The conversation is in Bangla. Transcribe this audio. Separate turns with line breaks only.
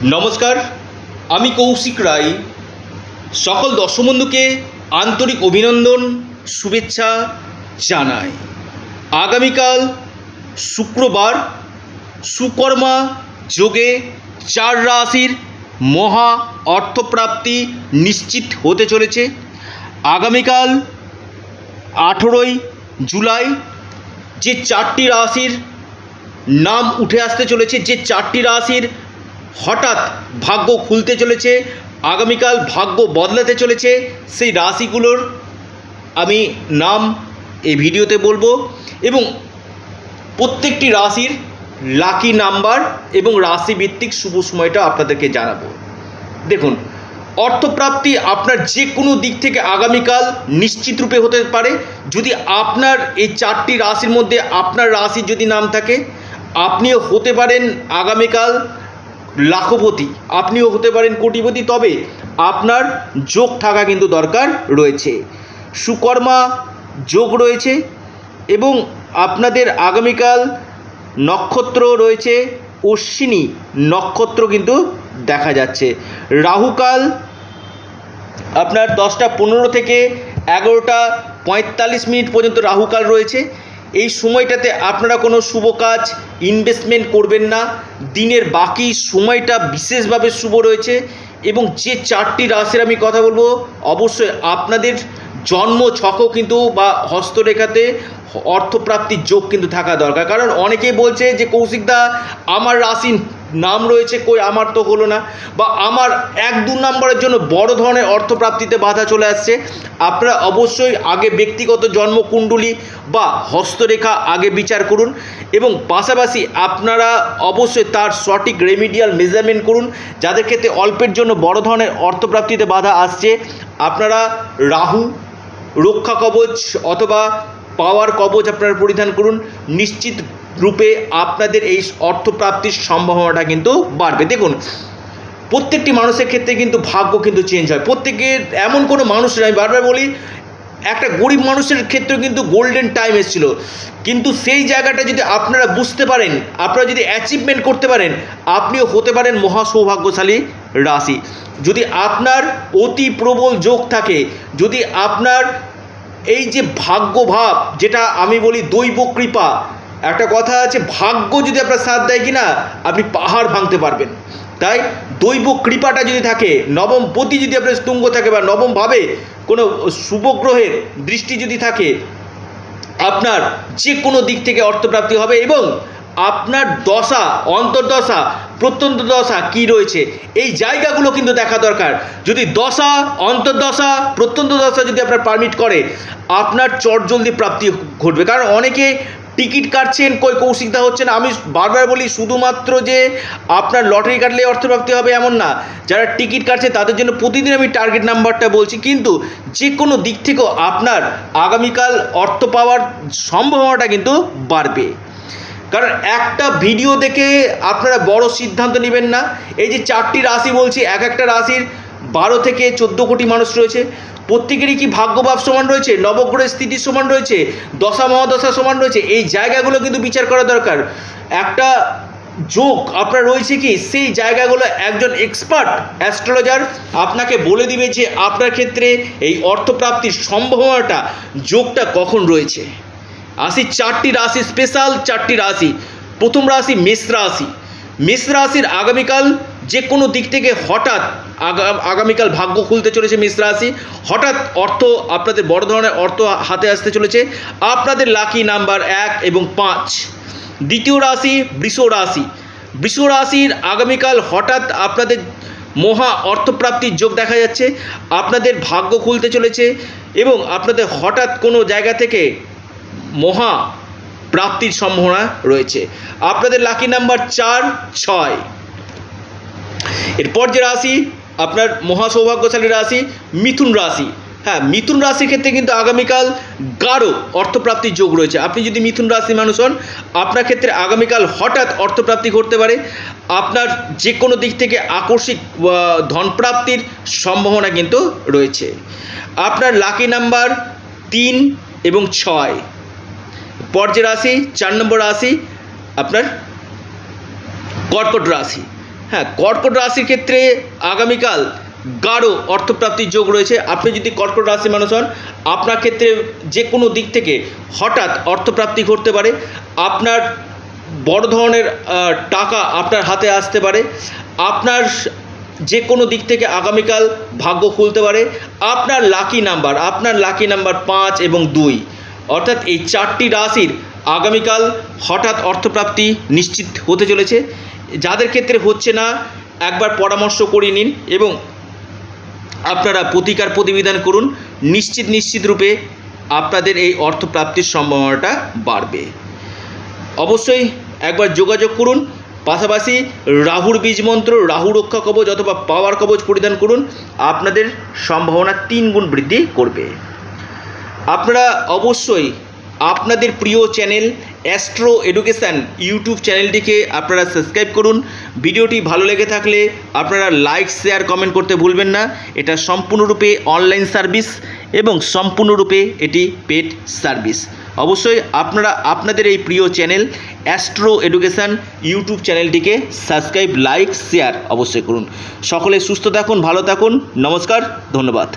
নমস্কার, আমি কৌশিক রায়। সকল দর্শক বন্ধুকে আন্তরিক অভিনন্দন, শুভেচ্ছা জানাই। আগামীকাল শুক্রবার সুকর্মা যোগে চার রাশির মহা অর্থপ্রাপ্তি নিশ্চিত হতে চলেছে। আগামীকাল আঠেরোই জুলাই যে চারটি রাশির নাম উঠে আসতে চলেছে, যে চারটি রাশির হঠাৎ ভাগ্য খুলতে চলেছে, আগামীকাল ভাগ্য বদলাতে চলেছে সেই রাশিগুলোর। আমি নাম এই ভিডিওতে বলব এবং প্রত্যেকটি রাশির লাকি নাম্বার এবং রাশিভিত্তিক শুভ সময়টা আপনাদেরকে জানাব। দেখুন, অর্থপ্রাপ্তি আপনার যে কোনো দিক থেকে আগামীকাল নিশ্চিত রূপে হতে পারে। যদি আপনার এই চারটি রাশির মধ্যে আপনার রাশির যদি নাম থাকে, আপনিও হতে পারেন আগামীকাল লাখপতি। আপনিও হতে পারেন কোটিপতি, তবে আপনার যোগ থাকা কিন্তু দরকার রয়েছে। সুকর্মা যোগ রয়েছে এবং আপনাদের আগামীকাল নক্ষত্র রয়েছে, অশ্বিনী নক্ষত্র কিন্তু দেখা যাচ্ছে। রাহুকাল আপনার দশটা পনেরো থেকে এগারোটা পঁয়তাল্লিশ মিনিট পর্যন্ত রাহুকাল রয়েছে। এই সময়টাতে আপনারা কোনো শুভ কাজ ইনভেস্টমেন্ট করবেন না। দিনের বাকি সময়টা বিশেষভাবে শুভ রয়েছে এবং যে চারটি রাশির আমি কথা বলব, অবশ্যই আপনাদের জন্ম ছকও কিন্তু বা হস্তরেখাতে অর্থপ্রাপ্তির যোগ কিন্তু থাকা দরকার। কারণ অনেকেই বলছে যে কৌশিকদা আমার রাশি নাম রয়েছে কই, আমার তো হলো না। বা আমার এক দু নম্বরের জন্য বড় ধরনের অর্থপ্রাপ্তিতে বাধা চলে আসছে। আপনারা অবশ্যই আগে ব্যক্তিগত জন্মকুণ্ডলী বা হস্তরেখা আগে বিচার করুন এবং পাশাপাশি আপনারা অবশ্যই তার সঠিক রেমিডিয়াল মেজারমেন্ট করুন, যাদের ক্ষেত্রে অল্পের জন্য বড় ধরনের অর্থপ্রাপ্তিতে বাধা আসছে। আপনারা রাহু, রক্ষা কবচ অথবা পাওয়ার কবচ আপনারা পরিধান করুন। নিশ্চিত রূপে আপনাদের এই অর্থপ্রাপ্তির সম্ভাবনাটা কিন্তু বাড়বে। দেখুন প্রত্যেকটি মানুষের ক্ষেত্রে কিন্তু ভাগ্য কিন্তু চেঞ্জ হয়। প্রত্যেকের এমন কোনো মানুষ নেই, আমি বারবার বলি একটা গরিব মানুষের ক্ষেত্রে কিন্তু গোল্ডেন টাইম এসেছিল। কিন্তু সেই জায়গাটা যদি আপনারা বুঝতে পারেন আপনারা যদি অ্যাচিভমেন্ট করতে পারেন আপনিও হতে পারেন মহা সৌভাগ্যশালী রাশি। যদি আপনার অতি প্রবল যোগ থাকে যদি আপনার এই যে ভাগ্যভাব যেটা আমি বলি দৈব কৃপা একটা কথা আছে, ভাগ্য যদি আপনার সাথ দেয় কি না আপনি পাহাড় ভাঙতে পারবেন। তাই দৈব কৃপাটা যদি থাকে, নবম পতি যদি আপনার তুঙ্গ থাকে বা নবমভাবে কোনো শুভগ্রহের দৃষ্টি যদি থাকে, আপনার যে কোনো দিক থেকে অর্থপ্রাপ্তি হবে এবং আপনার দশা, অন্তর্দশা, প্রত্যন্ত দশা কি রয়েছে, এই জায়গাগুলো কিন্তু দেখা দরকার। যদি দশা, অন্তর্দশা, প্রত্যন্ত দশা যদি আপনার পারমিট করে, আপনার চটজলদি প্রাপ্তি ঘটবে। কারণ অনেকে টিকিট কাটছেন, কই কৌশিকতা হচ্ছে না আমি বারবার বলি, শুধুমাত্র যে আপনার লটারি কাটলে অর্থপ্রাপ্তি হবে এমন না। যারা টিকিট কাটছে, তাদের জন্য প্রতিদিন আমি টার্গেট নাম্বারটা বলছি। কিন্তু যে কোনো দিক থেকেও আপনার আগামীকাল অর্থ পাওয়ার সম্ভাবনাটা কিন্তু বাড়বে। কারণ একটা ভিডিও দেখে আপনারা বড় সিদ্ধান্ত নেবেন না। এই যে চারটি রাশি বলছি, এক একটা রাশির বারো থেকে চোদ্দ কোটি মানুষ রয়েছে। প্রত্যেকেরই কি ভাগ্যভাব সমান রয়েছে? নবগ্রহের স্থিতি সমান রয়েছে? দশা মহাদশা সমান রয়েছে? এই জায়গাগুলো কিন্তু বিচার করা দরকার। একটা যোগ আপনার রয়েছে কি? সেই জায়গাগুলো একজন এক্সপার্ট অ্যাস্ট্রোলজার আপনাকে বলে দিবে যে আপনার ক্ষেত্রে এই অর্থপ্রাপ্তির সম্ভাবনাটা যোগটা কখন রয়েছে? আসি চারটি রাশি স্পেশাল চারটি রাশি। প্রথম রাশি মেষ রাশি। মেষ রাশির আগামীকাল যে কোনো দিক থেকে হঠাৎ আগামীকাল ভাগ্য খুলতে চলেছে মেষ রাশি। হঠাৎ অর্থ আপনাদের বড় ধরনের অর্থ হাতে আসতে চলেছে। আপনাদের লাকি নাম্বার এক এবং পাঁচ। দ্বিতীয় রাশি বৃষ রাশি। বৃষ রাশির আগামীকাল হঠাৎ আপনাদের মহা অর্থপ্রাপ্তির যোগ দেখা যাচ্ছে। আপনাদের ভাগ্য খুলতে চলেছে এবং আপনাদের হঠাৎ কোনো জায়গা থেকে মহা প্রাপ্তির সম্ভাবনা রয়েছে। আপনাদের লাকি নাম্বার চার, ছয়। এরপর যে রাশি আপনার মহা সৌভাগ্যশালী রাশি মিথুন রাশি। হ্যাঁ মিথুন রাশির ক্ষেত্রে কিন্তু আগামীকাল গাঢ় অর্থপ্রাপ্তির যোগ রয়েছে। আপনি যদি মিথুন রাশি মানুষ হন, আপনার ক্ষেত্রে আগামীকাল হঠাৎ অর্থপ্রাপ্তি ঘটতে পারে। আপনার যে কোনো দিক থেকে আকস্মিক ধনপ্রাপ্তির সম্ভাবনা কিন্তু রয়েছে। আপনার লাকি নাম্বার তিন এবং ছয়। পর্যে রাশি, চার নম্বর রাশি, আপনার কর্কট রাশি। হ্যাঁ কর্কট রাশির ক্ষেত্রে আগামীকাল গাঢ় অর্থপ্রাপ্তির যোগ রয়েছে। আপনি যদি কর্কট রাশি মানুষ হন, আপনার ক্ষেত্রে যে কোনো দিক থেকে হঠাৎ অর্থপ্রাপ্তি ঘটতে পারে। আপনার বড় ধরনের টাকা আপনার হাতে আসতে পারে। আপনার যে কোনো দিক থেকে আগামীকাল ভাগ্য খুলতে পারে। আপনার লাকি নাম্বার আপনার লাকি নাম্বার পাঁচ এবং দুই। অর্থাৎ এই চারটি রাশির আগামীকাল হঠাৎ অর্থপ্রাপ্তি নিশ্চিত হতে চলেছে। যাদের ক্ষেত্রে হচ্ছে না, একবার পরামর্শ করে নিন এবং আপনারা প্রতিকার প্রতিবিধান করুন। নিশ্চিত নিশ্চিত রূপে আপনাদের এই অর্থপ্রাপ্তির সম্ভাবনাটা বাড়বে। অবশ্যই একবার যোগাযোগ করুন। পাশাপাশি রাহুর বীজ মন্ত্র, রাহু রক্ষা কবচ অথবা পাওয়ার কবচ পরিধান করুন। আপনাদের সম্ভাবনা তিন গুণ বৃদ্ধি করবে। আপনারা অবশ্যই আপনাদের প্রিয় চ্যানেল অ্যাস্ট্রো এডুকেশান ইউটিউব চ্যানেলটিকে আপনারা সাবস্ক্রাইব করুন। ভিডিওটি ভালো লেগে থাকলে আপনারা লাইক শেয়ার কমেন্ট করতে ভুলবেন না। এটা সম্পূর্ণরূপে অনলাইন সার্ভিস এবং সম্পূর্ণরূপে এটি পেড সার্ভিস অবশ্যই আপনারা, আপনাদের এই প্রিয় চ্যানেল অ্যাস্ট্রো এডুকেশান ইউটিউব চ্যানেলটিকে সাবস্ক্রাইব লাইক শেয়ার অবশ্যই করুন। সকলে সুস্থ থাকুন, ভালো থাকুন। নমস্কার, ধন্যবাদ।